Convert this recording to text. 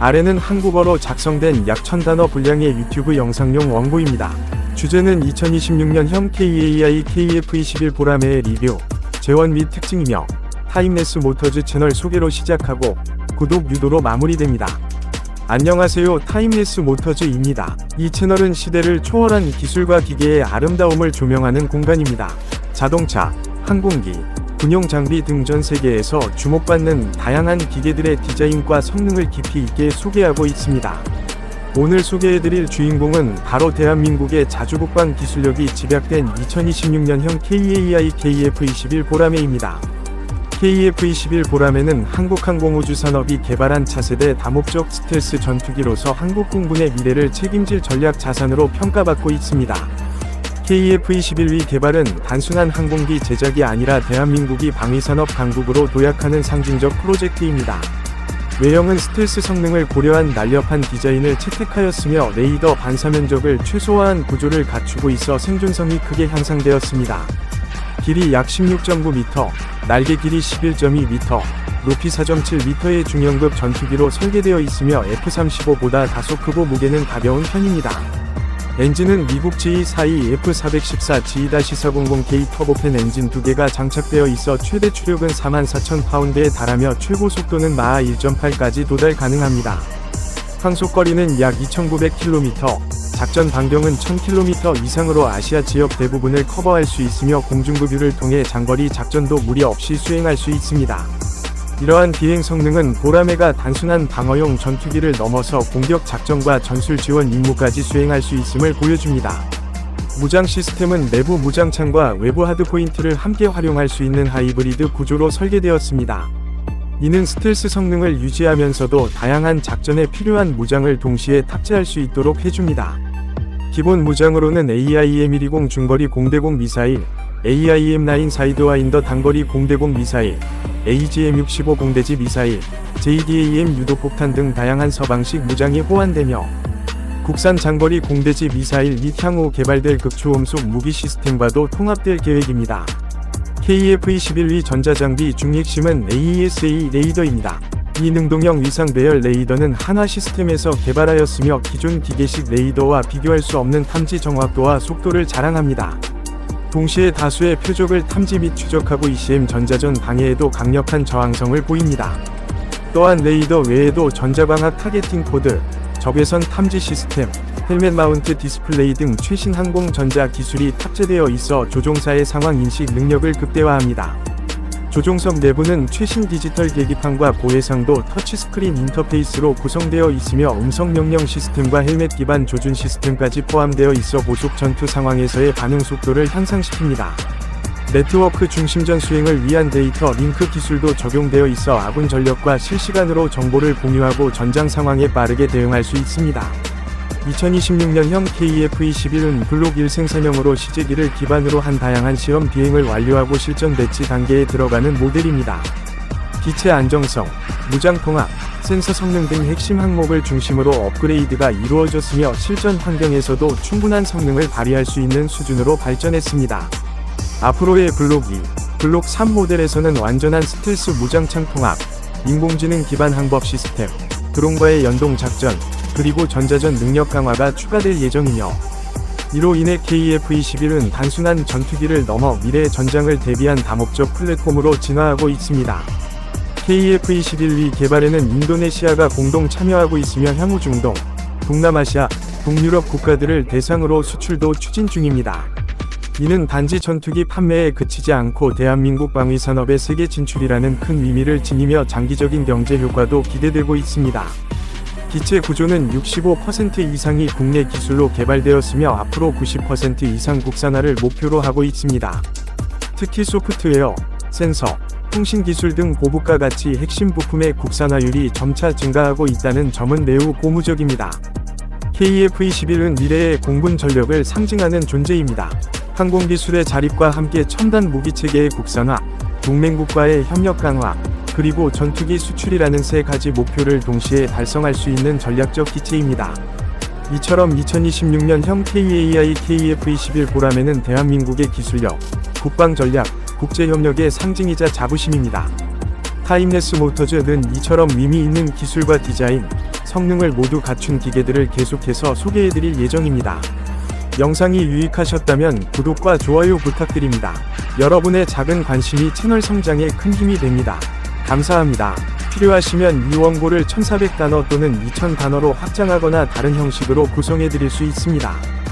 아래는 한국어로 작성된 약 1000단어 분량의 유튜브 영상용 원고입니다. 주제는 2026년형 KAI KF21 보라매의 리뷰, 재원 및 특징이며 타임레스 모터즈 채널 소개로 시작하고 구독 유도로 마무리됩니다. 안녕하세요 타임레스 모터즈입니다. 이 채널은 시대를 초월한 기술과 기계의 아름다움을 조명하는 공간입니다. 자동차, 항공기, 군용 장비 등 전 세계에서 주목받는 다양한 기계들의 디자인과 성능을 깊이 있게 소개하고 있습니다. 오늘 소개해드릴 주인공은 바로 대한민국의 자주국방 기술력이 집약된 2026년형 KAI KF21 보라매입니다. KF-21 보라매는 한국항공우주산업이 개발한 차세대 다목적 스텔스 전투기로서 한국 공군의 미래를 책임질 전략 자산으로 평가받고 있습니다. KF-21위 개발은 단순한 항공기 제작이 아니라 대한민국이 방위산업 강국으로 도약하는 상징적 프로젝트입니다. 외형은 스텔스 성능을 고려한 날렵한 디자인을 채택하였으며 레이더 반사 면적을 최소화한 구조를 갖추고 있어 생존성이 크게 향상되었습니다. 길이 약 16.9m, 날개 길이 11.2m, 높이 4.7m의 중형급 전투기로 설계되어 있으며 F-35보다 다소 크고 무게는 가벼운 편입니다. 엔진은 미국 GE42 F414 G-400K 터보팬 엔진 2개가 장착되어 있어 최대 추력은 44,000파운드에 달하며 최고 속도는 마하 1.8까지 도달 가능합니다. 항속거리는 약 2,900km, 작전 반경은 1000km 이상으로 아시아 지역 대부분을 커버할 수 있으며 공중급유를 통해 장거리 작전도 무리 없이 수행할 수 있습니다. 이러한 비행 성능은 보라매가 단순한 방어용 전투기를 넘어서 공격 작전과 전술 지원 임무까지 수행할 수 있음을 보여줍니다. 무장 시스템은 내부 무장창과 외부 하드포인트를 함께 활용할 수 있는 하이브리드 구조로 설계되었습니다. 이는 스텔스 성능을 유지하면서도 다양한 작전에 필요한 무장을 동시에 탑재할 수 있도록 해줍니다. 기본 무장으로는 AIM-120 중거리 공대공 미사일, AIM-9 사이드와 인더 단거리 공대공 미사일, AGM-65 공대지 미사일, JDAM 유도폭탄 등 다양한 서방식 무장이 호환되며 국산 장거리 공대지 미사일 및 향후 개발될 극초음속 무기 시스템과도 통합될 계획입니다. KF-21위 전자장비 중핵심은 AESA 레이더입니다. 이 능동형 위상 배열 레이더는 한화 시스템에서 개발하였으며 기존 기계식 레이더와 비교할 수 없는 탐지 정확도와 속도를 자랑합니다. 동시에 다수의 표적을 탐지 및 추적하고 ECM 전자전 방해에도 강력한 저항성을 보입니다. 또한 레이더 외에도 전자광학 타겟팅 코드, 적외선 탐지 시스템, 헬멧 마운트 디스플레이 등 최신 항공 전자 기술이 탑재되어 있어 조종사의 상황 인식 능력을 극대화합니다. 조종석 내부는 최신 디지털 계기판과 고해상도 터치스크린 인터페이스로 구성되어 있으며 음성 명령 시스템과 헬멧 기반 조준 시스템까지 포함되어 있어 고속 전투 상황에서의 반응 속도를 향상시킵니다. 네트워크 중심전 수행을 위한 데이터 링크 기술도 적용되어 있어 아군 전력과 실시간으로 정보를 공유하고 전장 상황에 빠르게 대응할 수 있습니다. 2026년형 KF-21은 블록 1 생산형으로 시제기를 기반으로 한 다양한 시험 비행을 완료하고 실전 배치 단계에 들어가는 모델입니다. 기체 안정성, 무장 통합, 센서 성능 등 핵심 항목을 중심으로 업그레이드가 이루어졌으며 실전 환경에서도 충분한 성능을 발휘할 수 있는 수준으로 발전했습니다. 앞으로의 블록 2, 블록 3 모델에서는 완전한 스텔스 무장창 통합, 인공지능 기반 항법 시스템, 드론과의 연동 작전, 그리고 전자전 능력 강화가 추가될 예정이며 이로 인해 KF-21은 단순한 전투기를 넘어 미래의 전장을 대비한 다목적 플랫폼으로 진화하고 있습니다. KF-21위 개발에는 인도네시아가 공동 참여하고 있으며 향후 중동, 동남아시아, 동유럽 국가들을 대상으로 수출도 추진 중입니다. 이는 단지 전투기 판매에 그치지 않고 대한민국 방위 산업의 세계 진출이라는 큰 의미를 지니며 장기적인 경제 효과도 기대되고 있습니다. 기체 구조는 65% 이상이 국내 기술로 개발되었으며 앞으로 90% 이상 국산화를 목표로 하고 있습니다. 특히 소프트웨어, 센서, 통신 기술 등 고부가 가치 핵심 부품의 국산화율이 점차 증가하고 있다는 점은 매우 고무적입니다. KF-21은 미래의 공군 전력을 상징하는 존재입니다. 항공 기술의 자립과 함께 첨단 무기 체계의 국산화, 동맹국과의 협력 강화, 그리고 전투기 수출이라는 세 가지 목표를 동시에 달성할 수 있는 전략적 기체입니다. 이처럼 2026년형 KAI KF-21 보라매는 대한민국의 기술력, 국방 전략, 국제협력의 상징이자 자부심입니다. 타임레스 모터즈는 이처럼 의미 있는 기술과 디자인, 성능을 모두 갖춘 기계들을 계속해서 소개해드릴 예정입니다. 영상이 유익하셨다면 구독과 좋아요 부탁드립니다. 여러분의 작은 관심이 채널 성장에 큰 힘이 됩니다. 감사합니다. 필요하시면 이 원고를 1400단어 또는 2000단어로 확장하거나 다른 형식으로 구성해 드릴 수 있습니다.